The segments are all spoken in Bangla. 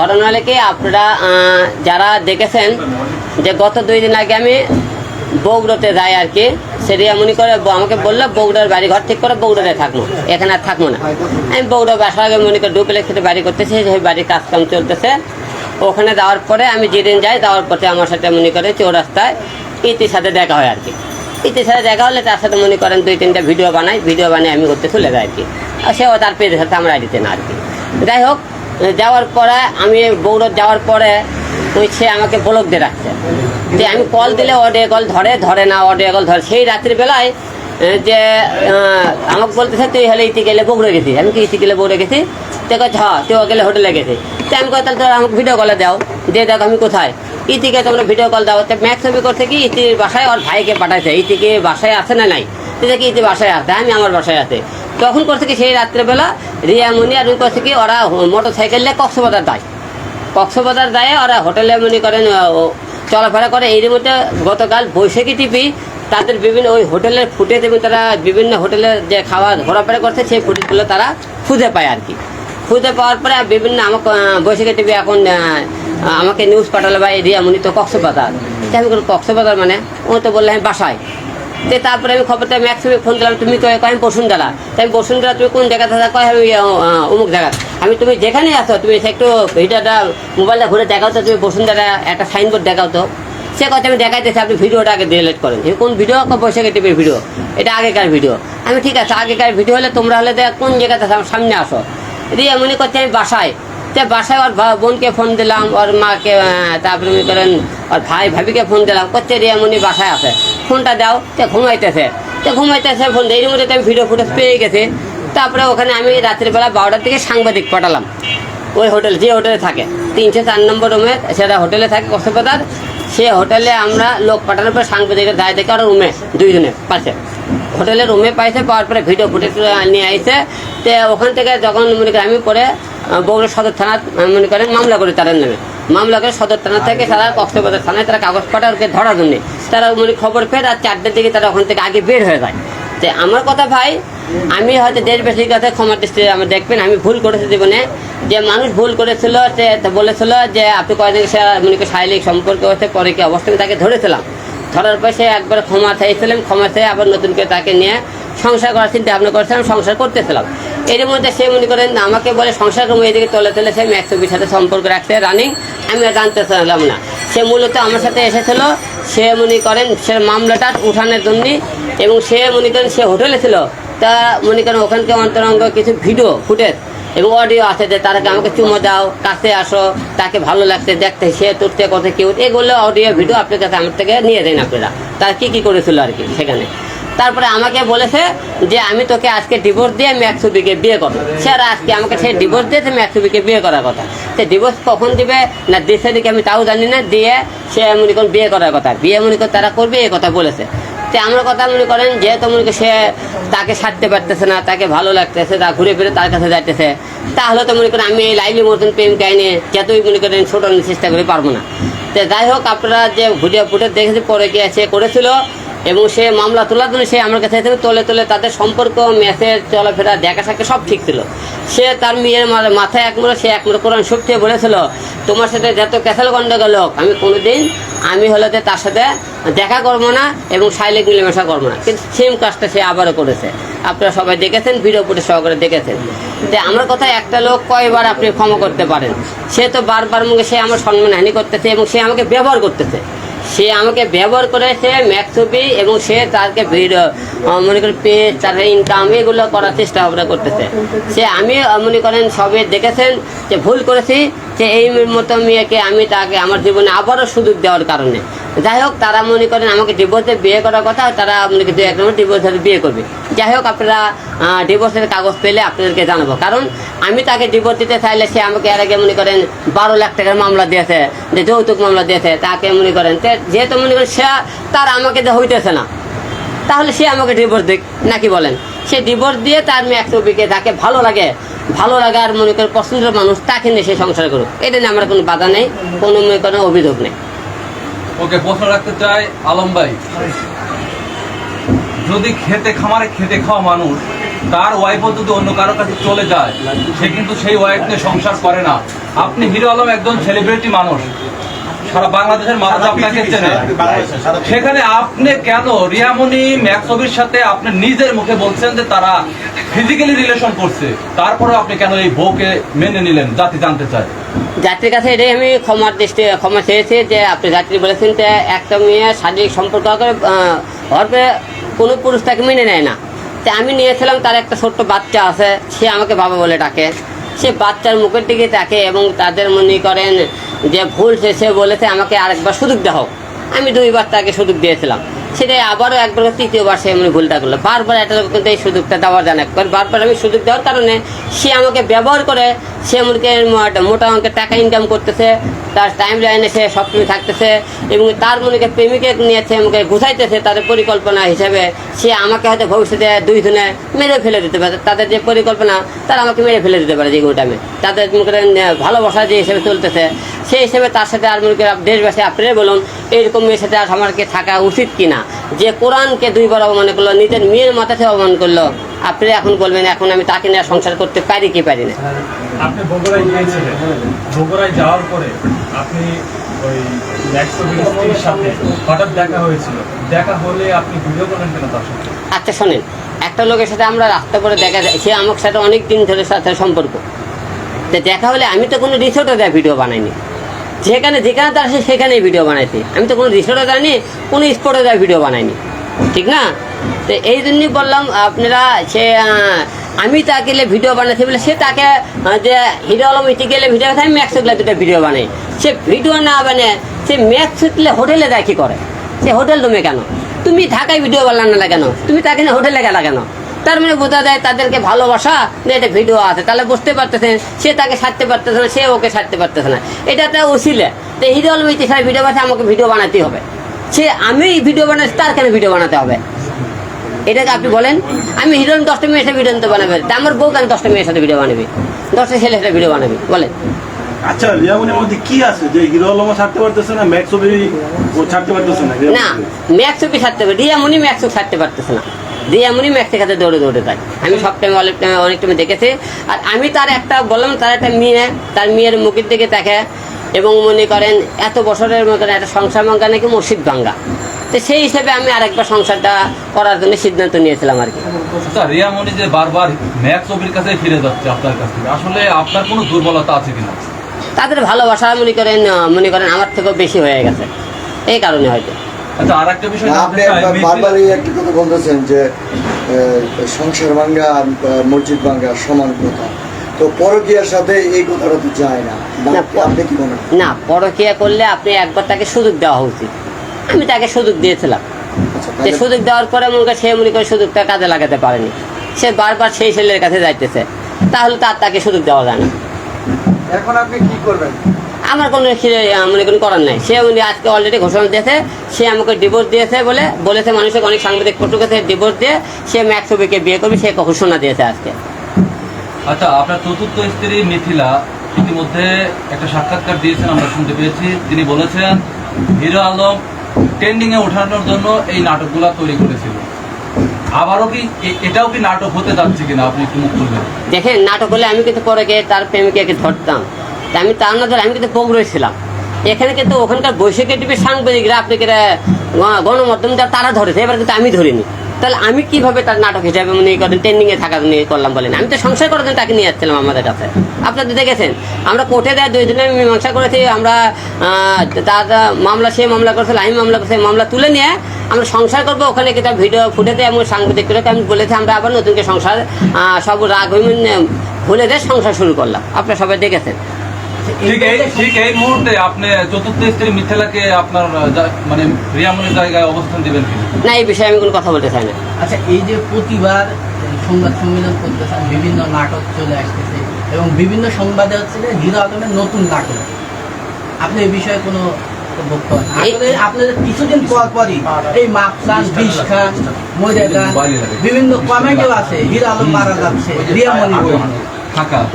ঘটনা হলে কি, আপনারা যারা দেখেছেন যে গত দুই দিন আগে আমি বগুড়াতে যাই আর কি, সেটি এমনই করে আমাকে বলল, বগুড়ার বাড়ি ঘর ঠিক করে, বগুড়াতে থাকব। এখানে আর থাকব না। আমি বগুড়া বাসার আগে মনে করে ডুপ্লেক্সের বাড়ি করতেছি সেই বাড়ির কাজ কাম চলতেছে। ওখানে যাওয়ার পরে আমি যেদিন যাই, যাওয়ার পথে আমার সাথে মনে করে চৌরাস্তায় ইতির সাথে দেখা হয় আর কি। ইতির সাথে দেখা হলে তার সাথে মনে করেন দুই তিনটা ভিডিও বানাই, ভিডিও বানিয়ে আমি করতে চলে যাই আর কি। আর সেও তার পেজের সাথে আমার আইডিতে না আর কি। যাই হোক যাওয়ার পরে আমি বৌড় যাওয়ার পরে ওই সে আমাকে ব্লক দিয়ে রাখছে। যে আমি কল দিলে অডিও কল ধরে ধরে না অডিও কল ধরে। সেই রাত্রির বেলায় যে আমাকে বলতেছে, তুই হলে ইতি গেলে বগুড়ে গেছি। আমি কি, ইতি গেলে বগুড়ে গেছি? তো কচ্ছে হ্যাঁ তুই গেলে হোটেলে গেছি। তো আমি কথা তাহলে আমাকে ভিডিও কলে দাও। দিয়ে দেখো আমি কোথায়। ইতিকে তোমরা ভিডিও কল দাও। তো ম্যাক্স ছবি করছে কি, ইতির বাসায় ওর ভাইকে পাঠাইছে। ইতিকে বাসায় আছে না নাই? দেখি ইতি বাসায় আছে, আমি আমার বাসায় আছে। তখন করছে কি সেই রাত্রেবেলা রিয়া মুনি আর ওই করছে কি ওরা মোটর সাইকেল নিয়ে কক্সবাজার যায়। কক্সবাজার যায়, ওরা হোটেলে মনে করেন চলাফেরা করে। এর মধ্যে গতকাল বৈশাখী টিপি তাদের বিভিন্ন ওই হোটেলের ফুটেজ এবং তারা বিভিন্ন হোটেলে যে খাওয়া, ঘোরাফেরা করছে, সেই ফুটেজগুলো তারা খুঁজে পায় আর কি। খুঁজে পাওয়ার পরে বিভিন্ন আমাকে বৈশাখী টিভি এখন আমাকে নিউজ পাঠালো বা এরিয়া মুনি তো কক্সবাজার। আমি কক্সবাজার মানে? ও তো বললে আমি বাসায়। তারপরে আমি খবরটা ম্যাক্সিমে ফোন দিলাম, তুমি কয় আমি বসুন্ধরা তাই আমি বসুন্ধরা তুমি কোন জায়গাতে থাকো কয়, আমি অমুক জায়গা। আমি তুমি যেখানে আছো, তুমি একটু ভিডিওটা মোবাইলটা ঘুরে দেখাও তো, তুমি বসুন্ধরা একটা সাইনবোর্ড দেখাও তো। সে কথা আমি দেখাইতেছি, আপনি ভিডিওটা আগে ডিলিট করেন। কোন ভিডিও? বৈশাখী টিভির ভিডিও। এটা আগেকার ভিডিও। আমি, ঠিক আছে, আগেকার ভিডিও হলে তোমরা হলে কোন জায়গাতে সামনে আসো। দিয়ে মনে করছে আমি বাসায়। তো বাসায় ওর বোনকে ফোন দিলাম, ওর মাকে তারপরে মনে করেন ওর ভাই ভাবিকে ফোন দিলাম করছে রিয়া মনি বাসায় আছে। ফোনটা দাও, তে ঘুমাইতেছে। তো ঘুমাইতেছে, ফোন এর মধ্যে আমি ভিডিও ফুটেজ পেয়ে গেছি। তারপরে ওখানে আমি রাত্রিবেলা বারোটার দিকে সাংবাদিক পাঠালাম। ওই হোটেল, যে হোটেলে থাকে, তিনশো চার নম্বর রুমে, সেটা হোটেলে থাকে কক্সবাজার। সে হোটেলে আমরা লোক পাঠানোর পর সাংবাদিকের দায় থেকে ওরা রুমে, দুইজনে পাশে। হোটেলে রুমে পাইছে, পাওয়ার পরে ভিডিও ফুটেজ নিয়ে আইছে। তো ওখান থেকে যখন মনে আমি পরে বগুড়া সদর থানা মনে করেন মামলা করে তাদের নামে। মামলা করে সদর থানা থেকে তারা কক্সবাজার থানায় তারা কাগজ পাঠায়, ওকে ধরার জন্য। তারা মনে খবর পেয়ে রাত চারটের দিকে তারা ওখান থেকে আগে বের হয়ে যায়। তো আমার কথা ভাই, আমি হয়তো দেশবাসীর কাছে ক্ষমা দৃষ্টি আমার দেখবেন, আমি ভুল করেছি জীবনে। যে মানুষ ভুল করেছিল, সে বলেছিল যে আপনি কয়েকদিন সে, মনে করি শারীরিক সম্পর্ক হচ্ছে পরে কি অবস্থা তাকে ধরেছিলাম। ধরার পর সে একবার ক্ষমা চাইছিলাম ক্ষমা চেয়ে আবার নতুন করে তাকে নিয়ে সংসার করার চিন্তা ভাবনা করেছিলাম, সংসার করতেছিলাম। এর মধ্যে সে মনে করেন আমাকে বলে সংসার করব এদিকে তলে তলে সে ম্যাক্সবির সাথে সম্পর্ক রাখছে, রানিং, আমি আর জানতে চাইলাম না। সে মূলত আমার সাথে এসেছিল, সে মনে করেন সে মামলাটা উঠানোর জন্য এবং সে মনে করেন সে হোটেলে ছিল। তা মনে করেন ওখানকে অন্তরঙ্গ কিছু ভিডিও, ফুটেজ এবং অডিও আছে যে তারাকে আমাকে চুমো দাও, কাছে আসো, তাকে ভালো লাগছে, দেখতে সে তুলতে কথা কেউ এগুলো অডিও ভিডিও আপনার কাছে আমার থেকে নিয়ে দেন আপনারা। তার কি কি করেছিল আর কি সেখানে? তারপরে আমাকে বলেছে যে আমি তোকে আজকে ডিভোর্স দিয়ে ম্যাক্সুবিকে বিয়ে করব। সে আর আজকে আমাকে সে ডিভোর্স দিয়েছে, ম্যাক্সুবিকে বিয়ে করার কথা। সে ডিভোর্স কখন দিবে না দেশে দিকে আমি তাও জানি না, দিয়ে সে মনে করেন বিয়ে করার কথা। বিয়ে মনে করে তারা করবে এই কথা বলেছে। তো আমার কথা মনে করেন, যেহেতু মনে করেন সে তাকে সারতে পারতেছে না, তাকে ভালো লাগতেছে, তা ঘুরে ফিরে তার কাছে যাইতেছে, তাহলে তো মনে করেন আমি এই লাইলি মতন প্রেম কাহিনী যতই মনে করেন ছোটানোর চেষ্টা করে পারব না। তো যাই হোক, আপনারা যে ভিডিও ফুটে দেখেছি, পরে কি সে করেছিল এবং সে মামলা তোলার জন্য সে আমার কাছে তোলে তোলে তাদের সম্পর্ক মেসেজ চলাফেরা দেখা সাক্ষা সব ঠিক ছিল। সে তার মেয়ের মাথায় একমুড়ো সে একমুড়ো কোরআন শক্তি বলেছিল, তোমার সাথে যত ক্যাসাল গন্ডগোল হোক, আমি কোনোদিন, আমি হলে যে তার সাথে দেখা করব না এবং শাইলিক মিলেমেশা করব না। কিন্তু সেম কাজটা সে আবারও করেছে। আপনারা সবাই দেখেছেন ভিডিও ফুটে সহকারে দেখেছেন। যে আমার কথা একটা লোক কয়বার আপনি ক্ষমা করতে পারেন? সে তো বারবার মুখে সে আমার সম্মান হানি করতেছে এবং সে আমাকে ব্যবহার করতেছে। সে আমাকে ব্যবহার করেছে সে এবং সে তাকে ভিডিও মনে করেন পে তার ইনকাম এগুলো করার চেষ্টা ভাবনা করতেছে। সে আমি মনে করেন সবে দেখেছেন যে ভুল করেছি, যে এই মতো মেয়েকে আমি তাকে আমার জীবনে আবারও সুযোগ দেওয়ার কারণে। যাই হোক, তারা মনে করেন আমাকে ডিভোর্সে বিয়ে করার কথা, তারা করেন দু এক নম্বর ডিভোর্সের বিয়ে করবে। যাই হোক, আপনারা ডিভোর্সের কাগজ পেলে আপনাদেরকে জানাব। কারণ আমি তাকে ডিভোর্স দিতে চাইলে সে আমাকে এর আগে মনে করেন বারো লাখ টাকার মামলা দিয়েছে, যে যৌতুক মামলা দিয়েছে, তাকে মনে করেন যেহেতু মনে করেন সে, তার আমাকে যে হইতেছে না, তাহলে সে আমাকে ডিভোর্স দিক, নাকি বলেন? সে ডিভোর্স দিয়ে তার মেয়ে ছবিকে তাকে ভালো লাগে ভালো লাগে আর মনে করে পছন্দের মানুষ, তাকে নিয়ে সে সংসার করুক। এটা নিয়ে আমার কোনো বাধা নেই, কোনো মনে কোনো অভিযোগ নেই। ওকে প্রশ্ন রাখতে চাই আলম ভাই। যদি খেতে, খামারে খেতে খাওয়া মানুষ, তার ওয়াইফও যদি অন্য কারোর কাছে চলে যায়, সে কিন্তু সেই ওয়াইফ নিয়ে সংসার করে না। আপনি হিরো আলম একজন সেলিব্রিটি মানুষ। সারা বাংলাদেশের মানুষ আপনাকে চেনে। সেখানে আপনি কেন রিয়ামণি ম্যাক্সবির সাথে আপনি নিজের মুখে বলছেন যে তারা ফিজিক্যালি রিলেশন করছে? তারপরে আপনি কেন এই বউকে মেনে নিলেন? জাতি জানতে চায়। যাত্রীর কাছে এটাই আমি ক্ষমার দৃষ্টি ক্ষমা চেয়েছি যে আপনি যাত্রী বলেছেন যে একটা মেয়ে শারীরিক সম্পর্ক হওয়ার কোনো পুরুষ তাকে মেনে নেয় না। তো আমি নিয়েছিলাম তার একটা ছোট্ট বাচ্চা আছে সে আমাকে বাবা বলে ডাকে। সে বাচ্চার মুখের দিকে তাকে এবং তাদের মনে করেন যে ভুল সে বলেছে, আমাকে আরেকবার সুযোগ দাও। আমি দুইবার তাকে সুযোগ দিয়েছিলাম। সেটাই আবারও একবার তৃতীয়বার সে এমনি ভুলটা করল। বারবার লোক কিন্তু এই সুযোগটা দেওয়া যায় না কারণ বারবার আমি সুযোগ দেওয়ার কারণে সে আমাকে ব্যবহার করে, সে আমাকে মোটা অঙ্কের টাকা ইনকাম করতেছে, তার টাইম লাইনে সে সবসময় থাকতেছে এবং তার মনে করেন প্রেমিকে নিয়েছে আমাকে গুছাইতেছে, তাদের পরিকল্পনা হিসেবে সে আমাকে হয়তো ভবিষ্যতে দুইজনে মেরে ফেলে দিতে পারে। তাদের যে পরিকল্পনা, তারা আমাকে মেরে ফেলে দিতে পারে যে কোনো টাইমে তাদের ভালোবাসা যে হিসেবে চলতেছে সেই হিসেবে তার সাথে আর মনে দেশবাসী আপনারাই বলুন এইরকম মেয়ের সাথে আর আমাকে থাকা উচিত কিনা? যে কোরআনকে দুইবার অবমান করল নিজের মেয়ের মাথাতে অবমান করল আপনি এখন বলবেন এখন আমি তাকে নিয়ে সংসার করতে পারি কি পারি না? আপনি বগুড়ায় গিয়েছিলেন। বগুড়ায় যাওয়ার পরে আপনি ওই ম্যাক্সোভিল সাথে হঠাৎ দেখা হয়েছিল। দেখা হলে আপনি ভিডিও করেন কেন তার সাথে? আচ্ছা শোনেন একটা লোকের সাথে আমরা রাস্তা করে দেখা যায় সে আমার সাথে অনেক দিন ধরে সাথে সম্পর্ক। তো দেখা হলে আমি তো কোনো রিসোর্টে দেয় ভিডিও বানাইনি। যেখানে যেখানে তার আসে সেখানেই ভিডিও বানাইছি। আমি তো কোনো রিসোর্টে যাইনি কোনো স্পটে দেয় ভিডিও বানাইনি। ঠিক না? তো এই জন্যই বললাম, আপনারা সে আমি তাকে ভিডিও বানাচ্ছি বলে সে তাকে যে হিরো আলম ইটি গেলে ভিডিও বানায় ম্যাক্স গেলে দুটো ভিডিও বানাই। সে ভিডিও না বানে সে ম্যাক্স উঠলে হোটেলে যায় কি করে? সে হোটেল তুমি কেন? তুমি ঢাকায় ভিডিও বানান না কেন? তুমি তাকে হোটেলে গেলা কেন? তার মানে বোঝা যায় তাদেরকে ভালোবাসা যে এটা ভিডিও আছে। তাহলে বুঝতে পারতেছেন সে তাকে ছাড়তে পারতেছে না সে ওকে ছাড়তে পারতেছে না। এটা একটা উচিলে তো হিরো আলম ইতিহাস ভিডিও বানাতে আমাকে ভিডিও বানাতেই হবে। সে আমি ভিডিও বানাচ্ছি তার কেন ভিডিও বানাতে হবে? এটাকে আপনি বলেন? আমি হিরোইন দশটা মেয়ের সাথে ভিডিও নিতে বানাবে তা আমার বউ কেন দশটা মেয়ের সাথে ভিডিও বানাবি দশটা ছেলের সাথে ভিডিও বানাবি বলেন। আচ্ছা রিয়ামনির মধ্যে কি আছে? যে হিরো আলমও ছাড়তে পারতেছে না ম্যাক্স ও ছাড়তে পারতেছে না না ম্যাক্সকে ছাড়তে হবে রিয়ামনি ম্যাক্সও ছাড়তে পারতেছে না। রিয়ামনি ম্যাক্সের কাছে দৌড়ে দৌড়ে যায়। আমি সব টাইমে অনেক টাইমে অনেক টাইমে দেখেছি। আর আমি তার একটা বললাম তার একটা মেয়ে তার মেয়ের মুখের দিকে দেখে এবং মনে করেন এত বছরের মতন একটা সংসার ভাঙ্গা নাকি মসজিদ ভাঙ্গা তো সেই হিসেবে আমি আরেকবার সংসারটা করার জন্য সিদ্ধান্ত নিয়েছিলাম আর কি। আচ্ছা রিয়ামণি যে বারবার ম্যাক্সবির কাছে ফিরে যাচ্ছে আপনার কাছ থেকে আসলে আপনার কোনো দুর্বলতা আছে কিনা? তাদের ভালোবাসা মনে করেন মনে করেন আমার থেকেও বেশি হয়ে গেছে। এই কারণে হয়তো। আচ্ছা আর একটা বিষয় আপনি বারবারই একটি কথা বলতেছেন যে সংসার ভাঙ্গা আর মসজিদ ভাঙ্গা সমান কথা। তো পরকীয়ার সাথে এই কথাটা তো যায় না। না, আপনি কি মনে না পরকিয়া করলে আপনি একবার তাকে সুযোগ দেওয়া উচিত। আমি তাকে সুযোগ দিয়েছিলাম। আচ্ছা, যে সুযোগ দেওয়ার পরে মনে সে মনে করে সুযোগটা কাজে লাগাতে পারেনি। সে বারবার সেই ছেলের কাছে যাইতেছে। তাহলে তার তাকে সুযোগ দেওয়া যায় না। এখন আপনি কি করবেন? আমার কোনো মনে কোনো করার নাই। সে উনি আজকে অলরেডি ঘোষণা দিয়েছে সে আমাকে ডিভোর্স দিয়েছে বলে বলেছে মানুষকে অনেক সাংবাদিক ফটো কাছে ডিভোর্স দিয়ে সে ম্যাক্সবিকে বিয়ে করবে সে ঘোষণা দিয়েছে আজকে। আচ্ছা আপনার চতুর্থ স্ত্রী মিথিলা ইতিমধ্যে একটা সাক্ষাৎকার দিয়েছেন আমরা শুনতে পেয়েছি। তিনি বলেছেন হিরো আলম ট্রেন্ডিং এ ওঠানোর জন্য এই নাটকগুলা তৈরি করেছিল। আবারও কি এটাও কি নাটক হতে যাচ্ছে কিনা আপনি একটু মুখ খুলবেন? দেখেন নাটক হলে আমি কিন্তু পরে গিয়ে তার প্রেমিকাকে ধরতাম। আমি তার না ধরে আমি কিন্তু পগড়ে ছিলাম। এখানে কিন্তু ওখানকার বৈশাখী টিভির সাংবাদিকরা আপনি গণমাধ্যম তারা ধরেছে, এবার কিন্তু আমি ধরিনি। তাহলে আমি কীভাবে তার নাটক হিসাবে মনে করেন ট্রেন্ডিংয়ে থাকার নিয়ে করলাম বলেন? আমি তো সংসার করার জন্য তাকে নিয়ে যাচ্ছিলাম আমাদের কাছে। আপনাদের দেখেছেন, আমরা কোর্টে দেয় দুই দিনে মীমাংসা করেছি, আমরা তার মামলা, সে মামলা করেছিল আমি মামলা করেছি মামলা তুলে নিয়ে আমরা সংসার করব। ওখানে কিন্তু ভিডিও ফুটেতে এবং সাংবাদিকদেরকে আমি বলেছি, আমরা আবার নতুনকে সংসার সব রাগ ভুলে দিয়ে সংসার শুরু করলাম। আপনারা সবাই দেখেছেন। ঠিক এই ঠিক এই মুহূর্তে আপনি চতুর্থ স্ত্রী মিথিলাকে আপনার মানে রিয়ামনের জায়গায় অবস্থান দিবেন না এই বিষয়ে আমি কোনো কথা বলতে চাই না। আচ্ছা এই যে প্রতিবার সংবাদ সম্মেলন করতেছেন বিভিন্ন নাটক চলে আসতেছে এবং বিভিন্ন সংবাদে হচ্ছে যে হিরো আলমের নতুন নাটক। আপনি এই বিষয়ে কোনো আপনাদের কিছুদিন পর পরই এই মাফসান খান বিভিন্ন কমেন্টও আছে হিরো আলম মারা যাচ্ছে রিয়ামণি থাকা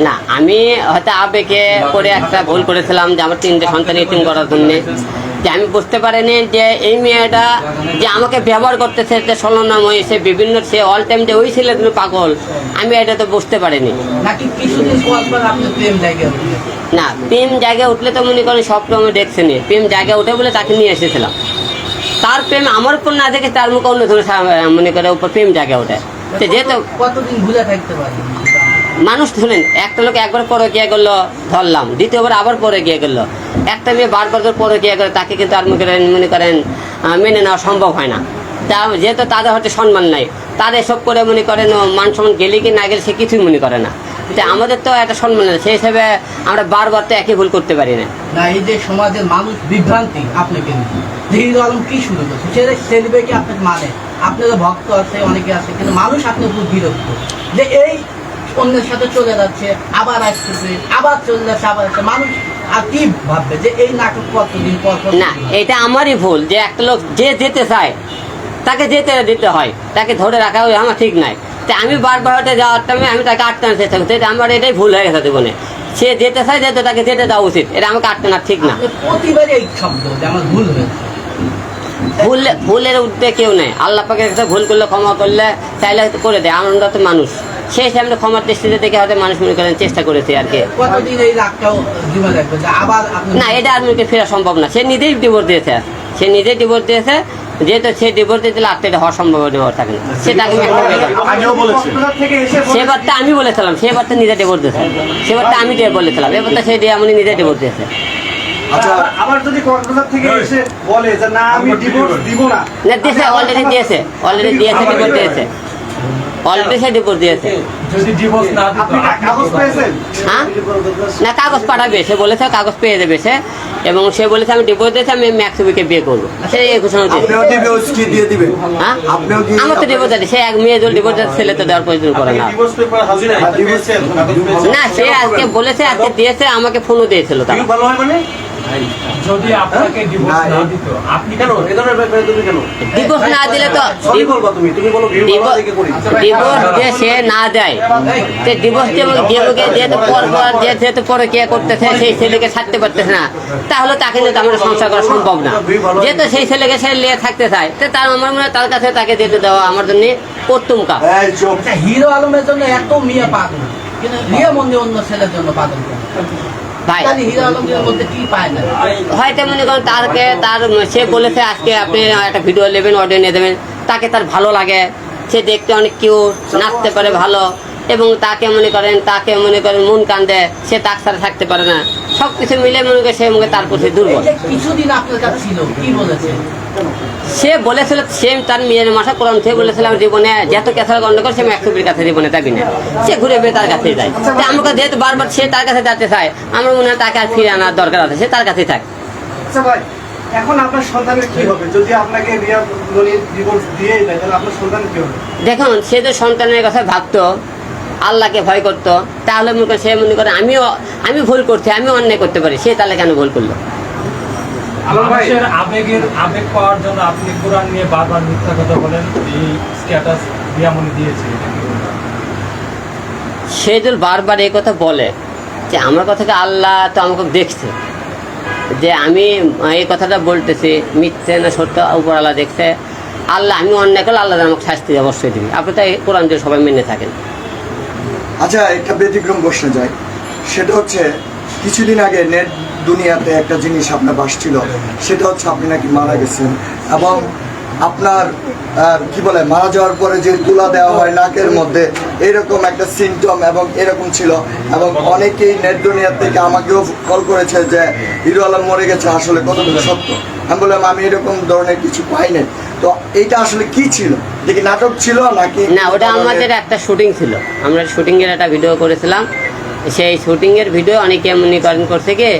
না আমি হয়তো আবেগে করে একটা ভুল করেছিলাম যে আমার তিনটে সন্তান এটিম করার জন্য। যে আমি বুঝতে পারিনি যে এই মেয়েটা যে আমাকে ব্যবহার করতেছে যে সলনাময় সে বিভিন্ন সে অল টাইম যে ওই ছেলে তুমি পাগল আমি এটা তো বুঝতে পারিনি। পর পর না প্রেম জায়গায় উঠলে তো মনে করেন সব আমি দেখছি নি প্রেম জায়গায় উঠে বলে তাকে নিয়ে এসেছিলাম। তার প্রেম আমার উপর না দেখে তার মুখে অন্য ধরে মনে করে উপর প্রেম জায়গায় ওঠে। যেহেতু কতদিন ভুলে থাকতে পারেন? মানুষ শুনেন একটা লোক একবার পরে গিয়ে গেলো, ধরলাম। দ্বিতীয়বার আবার পরে গিয়ে গেলো। একটা মেয়ে বারবার করে পরে গিয়ে গেলো, তাকে কিন্তু আর মনে করেন মনে করেন মেনে নেওয়া সম্ভব হয় না। তা যেহেতু তাদের হয়তো সম্মান নাই, তাদের এসব করে মনে করেন মান সম্মান গেলে কি না গেলে সে কিছুই মনে করে না। তা আমাদের তো একটা সম্মান আছে, সেই হিসেবে আমরা বারবার তো একই ভুল করতে পারি না। এই যে সমাজের মানুষ বিভ্রান্তি, আপনাকে যে আলম কি শুরু করছে? সেলিব্রিটি আপনাকে মানে আপনাদের ভক্ত আছে, অনেকে আছে, কিন্তু মানুষ আপনার উপর বিরক্ত। যে এই অন্যের সাথে চলে যাচ্ছে আবার আসতেছে আবার চলে যাচ্ছে আবার আসছে মানুষ আর ভাববে যে এই নাটক কতদিন পর পর না এটা আমারই ভুল যে একটা লোক যে যেতে চায় তাকে যেতে দিতে হয় তাকে ধরে রাখা আমার ঠিক নাই। তা আমি বারবার হতে যাওয়ার টাইমে আমি তাকে আটকানোর চেষ্টা করছি আমার এটাই ভুল হয়ে গেছে জীবনে। সে যেতে চায় যেতে তাকে যেতে দেওয়া উচিত এটা আমাকে আটকানো ঠিক না। আপনি এই শব্দ আমার ভুল হয়েছে। ভুল ভুলের উঠতে কেউ নেই। আল্লাহ পাকে ভুল করলে ক্ষমা করলে চাইলে করে দেয় আমরা তো মানুষ। সেই সামনে ক্ষমার দৃষ্টিতে দেখে হয়তো মানুষ মনে করেন চেষ্টা করেছে আর কি। না এটা আর মেয়েকে ফেরা সম্ভব না। সে নিজেই ডিভোর্স দিয়েছে। সে নিজেই ডিভোর্স দিয়েছে। যেহেতু সে ডিভোর্স দিতে লাগতে এটা হওয়ার সম্ভব হওয়ার থাকে না। সে তাকে মেনে সেবারটা আমি বলেছিলাম সেবারটা নিজে ডিভোর্স দিয়েছে। সেবারটা আমি দিয়ে বলেছিলাম এবার তো সে দিয়ে আমি নিজে ডিভোর্স দিয়েছে। আচ্ছা আবার যদি কক্সবাজার থেকে এসে বলে যে না আমি ডিভোর্স দিব। না। না দিয়েছে অলরেডি দিয়েছে অলরেডি দিয়েছে ডিভোর্স দিয়েছে। অলরেডি সে ডিভোর্স দিয়েছে যদি ডিভোর্স না আপনি কাগজ পেয়েছেন? হ্যাঁ? না কাগজ পাঠাবে সে বলেছে কাগজ পেয়ে দেবে সে। এবং সে বলেছে আমি ডিভোর্স দিয়েছি আমি ম্যাক্সিমিকে বিয়ে করব। সে এই ঘোষণা দিয়েছে। আপনিও ডিভোর্স কি দিয়ে দিবেন? হ্যাঁ? আমার তো ডিভোর্স আছে সে এক মেয়ে যদি ডিভোর্স ছেলে তো দেওয়ার প্রয়োজন করে না। ডিভোর্স পেপার হাজিরা divorce- না সে আজকে বলেছে আজকে দিয়েছে আমাকে ফোনও দিয়েছিল তারা। ভালো হয় মানে? যদি আপনাকে ডিভোর্স না, না দিত আপনি কেন? এ ধরনের ব্যাপারে তুমি কেন? ডিভোর্স না দিলে তো সরি বলবা তুমি তুমি বলো ভিউ ভালো দেখে করি। ডিভোর্স যে সে না দেয় সে ডিভোর্স পর পর যে যেহেতু পরে কে করতেছে সেই ছেলেকে ছাড়তে পারতেছে না। তাহলে তাকে তো আমার সংসার করা সম্ভব না। যেহেতু সেই ছেলেকে সে নিয়ে থাকতে চায় তো তার আমার মনে হয় তার কাছে তাকে যেতে দেওয়া আমার জন্য উত্তম কাজ। আচ্ছা হিরো আলমের জন্য এত মেয়ে পাগল। কিন্তু রিয়া মন্দির অন্য ছেলের জন্য পাগল কেন? ভাই। হয়তো মনে করেন তারকে তার সে বলেছে আজকে আপনি একটা ভিডিও নেবেন অডিও নিয়ে দেবেন। তাকে তার ভালো লাগে। সে দেখতে অনেক কিউ নাচতে পারে ভালো। এবং তাকে মনে করেন তাকে মনে করেন মন কান্দে সে তাক সাথে থাকতে পারে না। সব কিছু মিলে মনে করে সে মুখে তার প্রতি দুর্বল। কিছুদিন আপনার কাছে ছিল কি বলেছে সে বলেছিল সেম তার মেয়ের মাসা কোরআন সে বলেছিল আমার জীবনে যত গণ্ড করে সে আমি কাছে জীবনে যাবি না। সে ঘুরে ফিরে তার কাছে যায়। তা আমাকে যেহেতু বারবার সে তার কাছে যেতে চায় আমার মনে হয় তাকে আর ফিরে আনার দরকার আছে সে তার কাছেই থাক। আচ্ছা এখন আপনার সন্তানের কি হবে? যদি আপনাকে রিয়া ডিভোর্স দিয়ে দেয় তাহলে আপনার সন্তান কি হবে? দেখুন সে তো সন্তানের কথা ভাবতো। আল্লাহকে ভয় করতো তাহলে মনে করে সে মনে করে আমিও আমি ভুল করছি আমিও অন্যায় করতে পারি সে তাহলে কেন ভুল করল? মানুষের আবেগের আবেগ পাওয়ার জন্য আপনি কোরআন নিয়ে বারবার মিথ্যা কথা বলেন এই স্ট্যাটাস দিয়ামনি দিয়েছে এটা কি বলবেন? সে যদি বারবার এই কথা বলে যে আমার কথাকে আল্লাহ তো আমাকে দেখছে? যে আমি এই কথাটা বলতেছি মিথ্যে না সত্য উপর আল্লাহ দেখছে? আল্লাহ আমি অন্যায় করলে আল্লাহ আমাকে শাস্তি অবশ্যই দিবি। আপনি তাই এই কোরআন দিয়ে সবাই মেনে থাকেন। আচ্ছা একটা ব্যতিক্রম প্রশ্ন যায়। সেটা হচ্ছে, কিছুদিন আগে নেট দুনিয়াতে একটা জিনিস আপনার বাসছিল। সেটা হচ্ছে আপনি নাকি মারা গেছেন। এবং আপনার কি বলে, মারা যাওয়ার পরে যে তুলা দেওয়া হয় নাকের মধ্যে, এরকম একটা সিমটম এবং এরকম ছিল। এবং অনেকেই নেট দুনিয়া থেকে আমাকেও কল করেছে যে, হিরো আলম মরে গেছে, আসলে কতটুকু সত্য? আমি বললাম, আমি এরকম ধরনের কিছু পাইনি। তো এইটা আসলে কি ছিল? দেখি নাটক ছিল নাকি না ওটা আমাদের একটা শুটিং ছিল। আমরা শুটিংয়ের একটা ভিডিও করেছিলাম। সেই শুটিংয়ের ভিডিও অনেকে মনে করেন করছে কি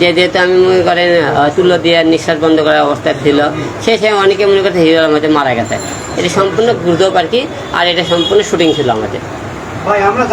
যে যেহেতু আমি মনে করেন তুলো দিয়ে নিঃশ্বাস বন্ধ করার অবস্থা ছিল সে সে অনেকে মনে করছে হিরো আমাদের মারা গেছে। এটা সম্পূর্ণ গুজব আর কি আর এটা সম্পূর্ণ শুটিং ছিল আমাদের। ভাই আমরা